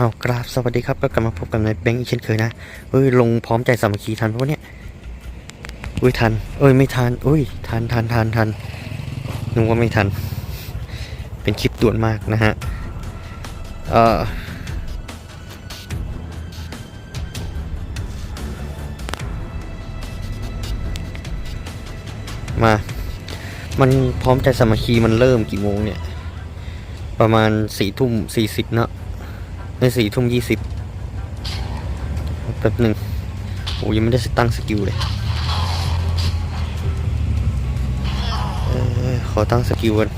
เอากราบสวัสดีครับก็กลับมาพบกับนายแบงค์อีกเช่นเคยนะเอ้ยลงพร้อมใจสามัคคีทันปะวะเนี่ยอุ้ยทัน เอ้ยไม่ทันอุ้ยทันทันทันทันนึกว่าไม่ทัน เป็นคลิปด่วนมากนะฮะเอ่อมา มันพร้อมใจสามัคคีมันเริ่มกี่โมงเนี่ย ประมาณสี่ทุ่มสี่สิบเนอะ ในสี่ทุ่มยี่สิบแป๊บหนึ่งโอ้ยังไม่ได้ตั้งสกิลเลยเอ้ยขอตั้งสกิลกัน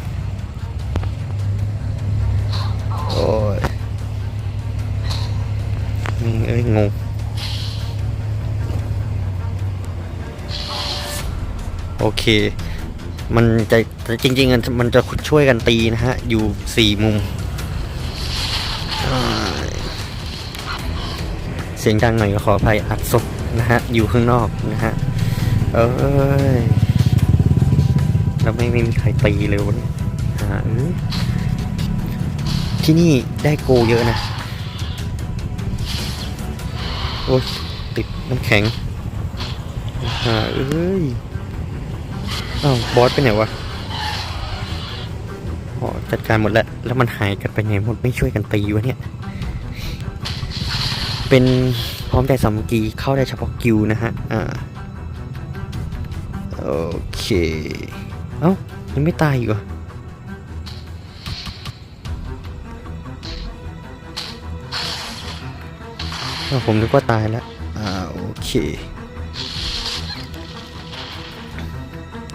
โอ้ยนี่เอ้ยงงโอเค มันจะแต่จริง ๆ มันจะช่วยกันตีนะฮะ อยู่สี่มุมอ่า เสียงดังหน่อยก็ขออภัยอัดสดนะฮะ อยู่ข้างนอกนะฮะ เอ้ยแล้วไม่ไม่มีใครตีเลยวะเนี่ยหาเอ้ยที่นี่ได้โกเยอะนะ โอ้ยติดน้ำแข็งหาเอ้ยอ้าวบอสไปไหนวะอ๋อจัดการหมดแล้ว แล้วมันหายกันไปไหนหมดไม่ช่วยกันตีวะเนี่ย เป็นพร้อมใจสามัคคีเข้าได้เฉพาะกิวนะฮะ อ่า โอเค เอ้า ยังไม่ตายอีกเหรอผมนึกว่าตายแล้ว อ่า โอเค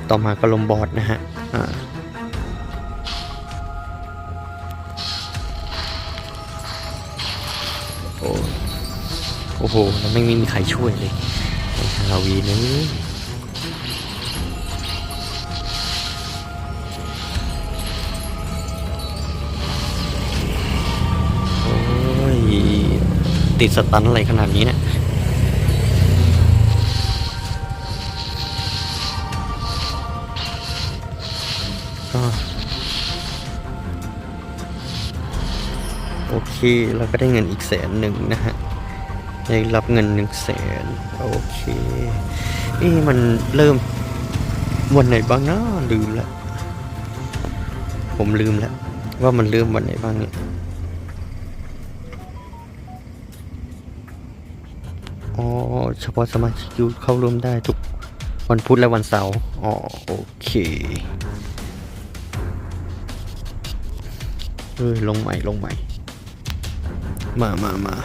ต่อมาก็ลมบอดนะฮะ อ่า อ้โหแล้วไม่มีใครช่วยเลยไอ้ฮาวีนนี่โอ้ยติดสตันอะไรขนาดนี้เนี่ยโอเค เราก็ได้เงินอีกแสนหนึ่งนะฮะ ได้รับเงินหนึ่งแสนโอเคเอ๊มันเริ่มวันไหนบ้างนะลืมแล้วผมลืมแล้วว่ามันเริ่มวันไหนบ้างเนี่ยอ๋อเฉพาะสมาชิกยูเข้าร่วมได้ทุกวันพุธและวันเสาร์อ๋อโอเคเออลงใหม่ลงใหม่ มามามา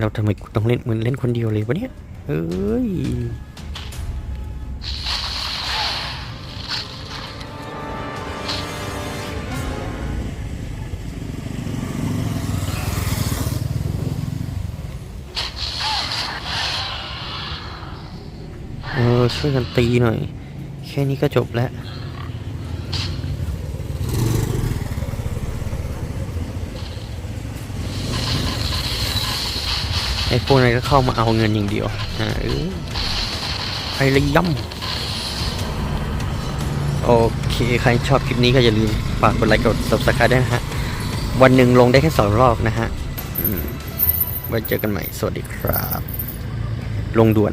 เราทำไมต้องเล่นเหมือนเล่นคนเดียวเลยวะเนี่ยเอ้ยเออช่วยกันตีหน่อย แค่นี้ก็จบแล้ว ไอ้พวกนั้นก็เข้ามาเอาเงินอย่างเดียวอ่าเออไปเลยย่ำโอเค ใครชอบคลิปนี้ก็อย่าลืมฝากกดไลค์กด subscribe ด้วยนะฮะ วันหนึ่งลงได้แค่สองรอบนะฮะไว้เจอกันใหม่ สวัสดีครับ ลงด่วน